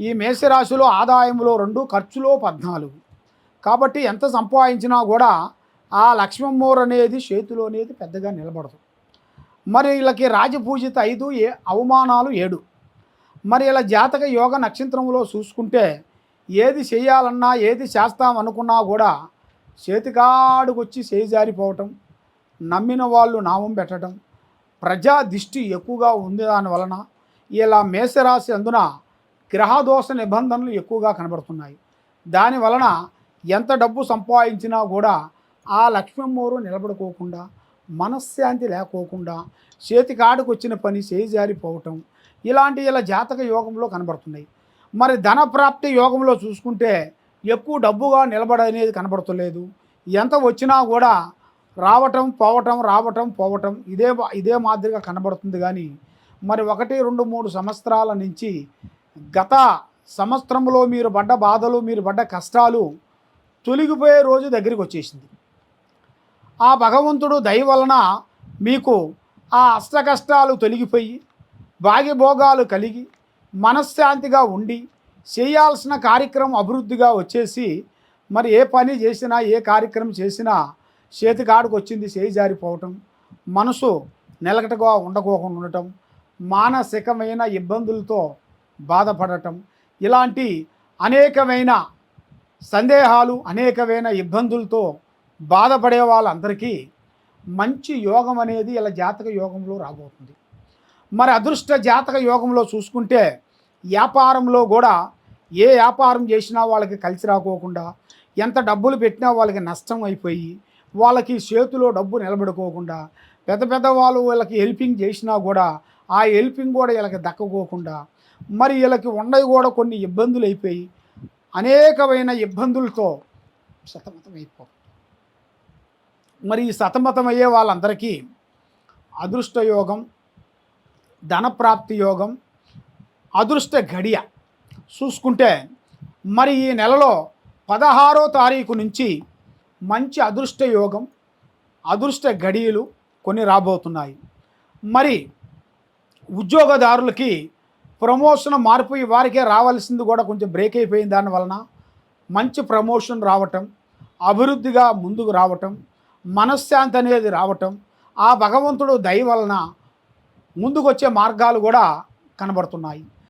ఈ మేషరాశిలో ఆదాయంలో రెండు ఖర్చులో పద్నాలుగు. కాబట్టి ఎంత సంపాదించినా కూడా ఆ లక్ష్మమ్మోర్ అనేది చేతిలో అనేది పెద్దగా నిలబడదు. మరి వీళ్ళకి రాజపూజిత ఐదు ఏ అవమానాలు ఏడు. మరి ఇలా జాతక యోగ నక్షత్రంలో చూసుకుంటే ఏది చేయాలన్నా ఏది చేస్తాం అనుకున్నా కూడా చేతికాడుకు వచ్చి చేజారిపోవటం నమ్మిన వాళ్ళు నామం పెట్టడం ప్రజా దిష్టి ఎక్కువగా ఉంది దాని వలన ఇలా మేషరాశి అందున గ్రహదోష నిబంధనలు ఎక్కువగా కనబడుతున్నాయి. దాని వలన ఎంత డబ్బు సంపాదించినా కూడా ఆ లక్ష్మమ్మోరు నిలబడుకోకుండా మనశ్శాంతి లేకోకుండా చేతికాడుకు వచ్చిన పని చేజారిపోవటం ఇలాంటి ఇలా జాతక యోగంలో కనబడుతున్నాయి. మరి ధన ప్రాప్తి యోగంలో చూసుకుంటే ఎక్కువ డబ్బుగా నిలబడనేది కనబడతలేదు. ఎంత వచ్చినా కూడా రావటం పోవటం రావటం పోవటం ఇదే ఇదే మాదిరిగా కనబడుతుంది కానీ మరి ఒకటి రెండు మూడు సంవత్సరాల నుంచి గత సంవత్సరంలో మీరు పడ్డ బాధలు మీరు పడ్డ కష్టాలు తొలగిపోయే రోజు దగ్గరికి వచ్చేసింది. ఆ భగవంతుడు దయ వలన మీకు ఆ అష్ట కష్టాలు తొలగిపోయి భాగ్యభోగాలు కలిగి మనశ్శాంతిగా ఉండి చేయాల్సిన కార్యక్రమం అభివృద్ధిగా వచ్చేసి మరి ఏ పని చేసినా ఏ కార్యక్రమం చేసినా చేతికాడికి వచ్చింది చేయి జారిపోవటం మనసు నిలకటగా ఉండకోకుండా ఉండటం మానసికమైన ఇబ్బందులతో బాధపడటం. ఇలాంటి అనేకమైన సందేహాలు అనేకమైన ఇబ్బందులతో బాధపడే వాళ్ళందరికీ మంచి యోగం అనేది ఇలా జాతక యోగంలో రాబోతుంది. మరి అదృష్ట జాతక యోగంలో చూసుకుంటే వ్యాపారంలో కూడా ఏ వ్యాపారం చేసినా వాళ్ళకి కలిసి రాకోకుండా ఎంత డబ్బులు పెట్టినా వాళ్ళకి నష్టం అయిపోయి వాళ్ళకి చేతిలో డబ్బు నిలబడుకోకుండా పెద్ద పెద్ద వాళ్ళు వీళ్ళకి హెల్పింగ్ చేసినా కూడా ఆ హెల్పింగ్ కూడా వీళ్ళకి దక్కకోకుండా మరి వీళ్ళకి ఉండవి కూడా కొన్ని ఇబ్బందులు అయిపోయి అనేకమైన ఇబ్బందులతో సతమతం అయిపోతుంది మరి ఈ సతమతమయ్యే వాళ్ళందరికీ అదృష్ట యోగం ధనప్రాప్తి యోగం అదృష్ట గడియ చూసుకుంటే మరి ఈ నెలలో పదహారో తారీఖు నుంచి మంచి అదృష్ట యోగం అదృష్ట గడియలు కొన్ని రాబోతున్నాయి. మరి ఉద్యోగదారులకి ప్రమోషన్ మార్పు వారికే రావాల్సింది కూడా కొంచెం బ్రేక్ అయిపోయింది దాని వలన మంచి ప్రమోషన్ రావటం అభివృద్ధిగా ముందుకు రావటం మనశ్శాంతి అనేది రావటం ఆ భగవంతుడు దయ వలన ముందుకొచ్చే మార్గాలు కూడా కనబడుతున్నాయి.